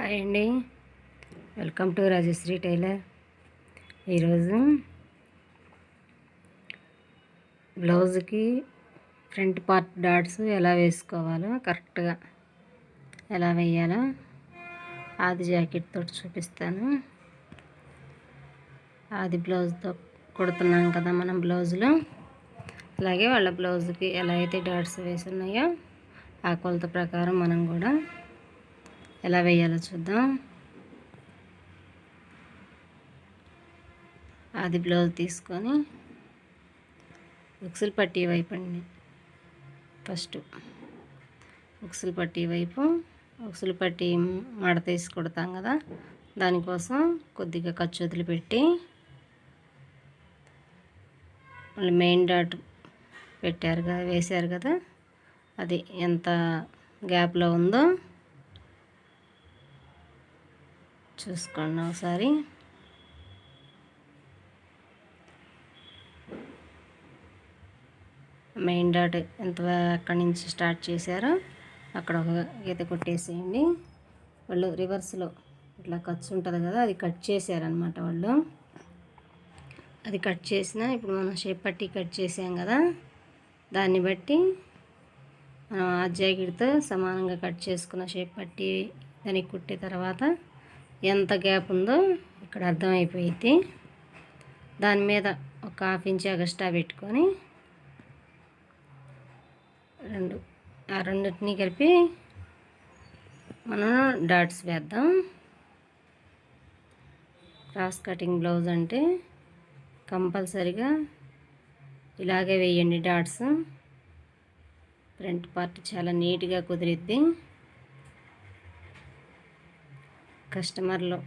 Hi అండి. Welcome to Rajashree tailor. ఈరోజు బ్లౌజ్కి ఫ్రంట్ పార్ట్ డాట్స్ ఎలా వేసుకోవాలో కరెక్ట్గా ఎలా వేయాలో ఆది జాకెట్ తోటి చూపిస్తాను. ఆది బ్లౌజ్తో కుడుతున్నాం కదా మనం బ్లౌజ్లో. అలాగే వాళ్ళ బ్లౌజ్కి ఎలా అయితే డాట్స్ వేసి ఉన్నాయో ఆ కొలత ప్రకారం మనం కూడా ఎలా వేయాలో చూద్దాం. అది బ్లౌజ్ తీసుకొని ఉక్సులు పట్టి వైపు అండి. ఫస్ట్ ఉక్సులు పట్టి వైపు ఉక్సులు పట్టి మడత వేసి కదా దానికోసం కొద్దిగా ఖర్చు వదిలిపెట్టి మళ్ళీ మెయిన్ డాట్ పెట్టారు కదా వేశారు కదా అది ఎంత గ్యాప్లో ఉందో చూసుకోండి ఒకసారి. మెయిన్ డాట్ ఎంత ఎక్కడి నుంచి స్టార్ట్ చేశారో అక్కడ ఒక గీత కొట్టేసేయండి. వాళ్ళు రివర్స్లో ఇట్లా ఖర్చు ఉంటుంది కదా అది కట్ చేశారనమాట వాళ్ళు. అది కట్ చేసిన ఇప్పుడు మనం షేప్ పట్టి కట్ చేసాం కదా దాన్ని బట్టి మనం ఆ జాకెట్తో సమానంగా కట్ చేసుకున్న షేప్ పట్టి దానికి కుట్టే తర్వాత ఎంత గ్యాప్ ఉందో ఇక్కడ అర్థమైపోయింది దాని మీద ఒక హాఫ్ ఇంచ్ ఎగస్ట్రా పెట్టుకొని రెండు ఆ రెండింటిని కలిపి మనం డాట్స్ వేద్దాం. క్రాస్ కటింగ్ బ్లౌజ్ అంటే కంపల్సరిగా ఇలాగే వేయండి డాట్స్. ఫ్రంట్ పార్ట్ చాలా నీట్గా కుదిరిద్ది. కస్టమర్లు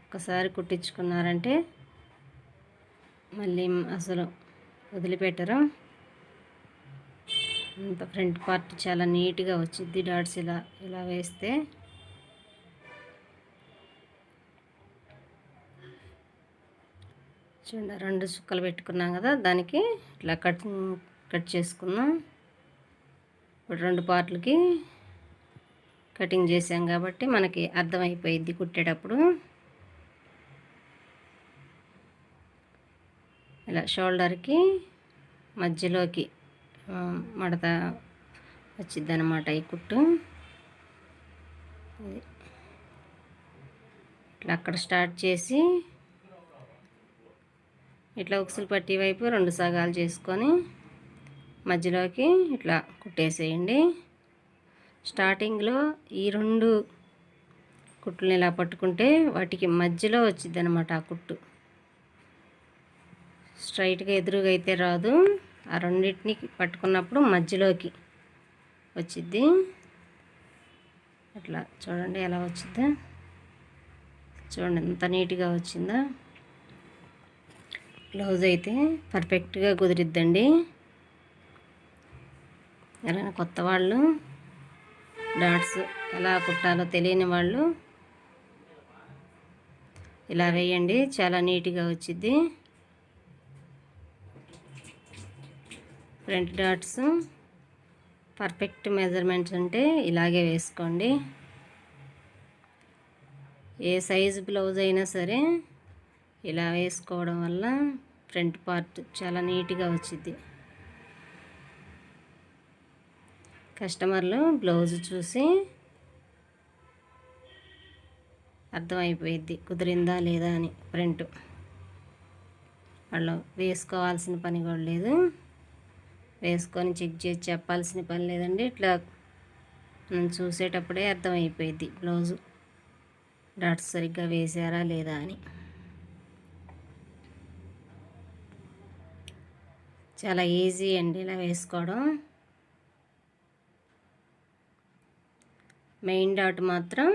ఒక్కసారి కుట్టించుకున్నారంటే మళ్ళీ అసలు వదిలిపెట్టరు. అంత ఫ్రంట్ పార్ట్ చాలా నీట్గా వచ్చింది డాట్స్ ఇలా ఇలా వేస్తే. చూడండి రెండు చుక్కలు పెట్టుకున్నాం కదా దానికి ఇట్లా కట్ కట్ చేసుకున్నాం ఇప్పుడు రెండు పార్ట్లకి కటింగ్ చేసాం కాబట్టి మనకి అర్థమైపోయిద్ది కుట్టేటప్పుడు. ఇలా షోల్డర్కి మధ్యలోకి మడత వచ్చిద్ది అనమాట ఈ కుట్టు. ఇట్లా అక్కడ స్టార్ట్ చేసి ఇట్లా ఉక్సులు పట్టి వైపు రెండు సగాలు చేసుకొని మధ్యలోకి ఇట్లా కుట్టేసేయండి. స్టార్టింగ్లో ఈ రెండు కుట్లని ఇలా పట్టుకుంటే వాటికి మధ్యలో వచ్చింది అనమాట ఆ కుట్టు. స్ట్రైట్గా ఎదురుగా అయితే రాదు. ఆ రెండింటిని పట్టుకున్నప్పుడు మధ్యలోకి వచ్చిద్ది. అట్లా చూడండి ఎలా వచ్చిందా చూడండి ఎంత నీట్గా వచ్చిందా? బ్లౌజ్ అయితే పర్ఫెక్ట్గా కుదిరిద్దండి. ఎవరైనా కొత్త వాళ్ళు డాట్స్ ఎలా కుట్టాలో తెలియని వాళ్ళు ఇలా వేయండి. చాలా నీట్గా వచ్చింది ఫ్రంట్ డాట్స్ పర్ఫెక్ట్ మెజర్మెంట్స్ అంటే ఇలాగే వేసుకోండి. ఏ సైజు బ్లౌజ్ అయినా సరే ఇలా వేసుకోవడం వల్ల ఫ్రంట్ పార్ట్ చాలా నీట్గా వచ్చింది కస్టమర్లు బ్లౌజ్ చూసి అర్థమైపోయిద్ది కుదిరిందా లేదా అని ప్రింట్ వాళ్ళు వేసుకోవాల్సిన పని కూడా లేదు. వేసుకొని చెక్ చేసి చెప్పాల్సిన పని లేదండి. ఇట్లా మనం చూసేటప్పుడే అర్థమైపోయిద్ది బ్లౌజు. డాట్స్ సరిగ్గా వేసారా లేదా అని. చాలా ఈజీ అండి ఇలా వేసుకోవడం. మెయిన్ డాట్ మాత్రం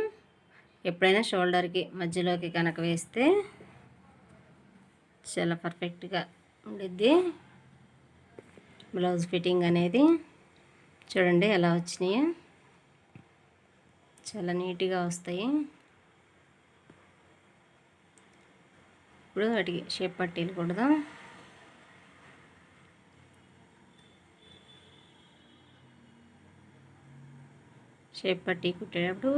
ఎప్పుడైనా షోల్డర్కి మధ్యలోకి కనుక వేస్తే చాలా పర్ఫెక్ట్గా ఉండిద్ది. బ్లౌజ్ ఫిట్టింగ్ అనేది చూడండి ఎలా వచ్చినాయి. చాలా నీట్గా వస్తాయి. ఇప్పుడు వాటికి షేప్ పట్టీలు కుడదాం. షేప్ పట్టి కుట్టేటప్పుడు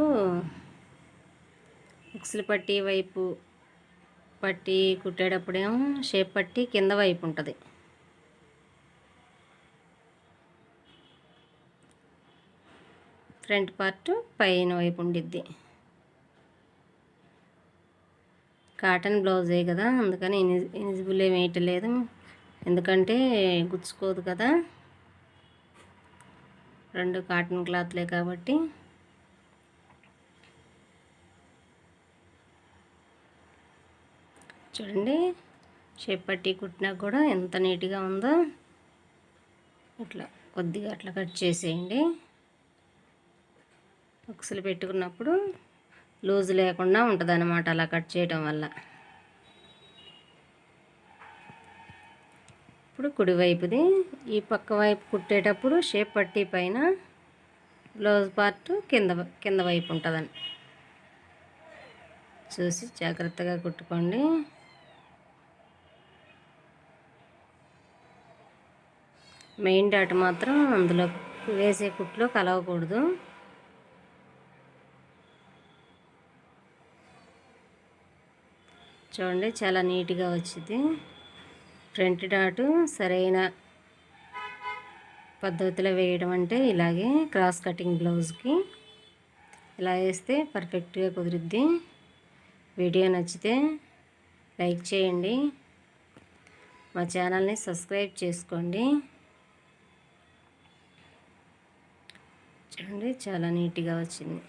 ఉక్సులు పట్టి వైపు పట్టి కుట్టేటప్పుడేమో షేప్ పట్టి కింద వైపు ఉంటుంది. ఫ్రంట్ పార్ట్ పైన వైపు ఉండిద్ది. కాటన్ బ్లౌజే కదా అందుకని ఇనిజిబుల్ ఏమి వేయట్లేదు ఎందుకంటే గుచ్చుకోదు కదా. రెండు కాటన్ క్లాత్లే కాబట్టి. చూడండి షేప్ పట్టి కుట్టినా కూడా ఎంత నీట్గా ఉందో ఇట్లా కొద్దిగా అట్లా కట్ చేసేయండి. ఉక్సులు పెట్టుకున్నప్పుడు లూజ్ లేకుండా ఉంటుంది అలా కట్ చేయడం వల్ల. ఇప్పుడు కుడివైపుది ఈ పక్క వైపు కుట్టేటప్పుడు షేప్ పట్టి పైన బ్లౌజ్ పార్ట్ కింద కింద వైపు ఉంటుందండి చూసి జాగ్రత్తగా కుట్టుకోండి. మెయిన్ డాట్ మాత్రం అందులో వేసే కుట్లో కలవకూడదు. చూడండి చాలా నీట్గా వచ్చింది. ఫ్రంట్ డాటు సరైన పద్ధతిలో వేయడం అంటే ఇలాగే క్రాస్ కటింగ్ బ్లౌజ్కి ఇలా వేస్తే పర్ఫెక్ట్గా కుదిరిద్ది. వీడియో నచ్చితే లైక్ చేయండి. మా ఛానల్ని సబ్స్క్రైబ్ చేసుకోండి. చూడండి చాలా నీట్గా వచ్చింది.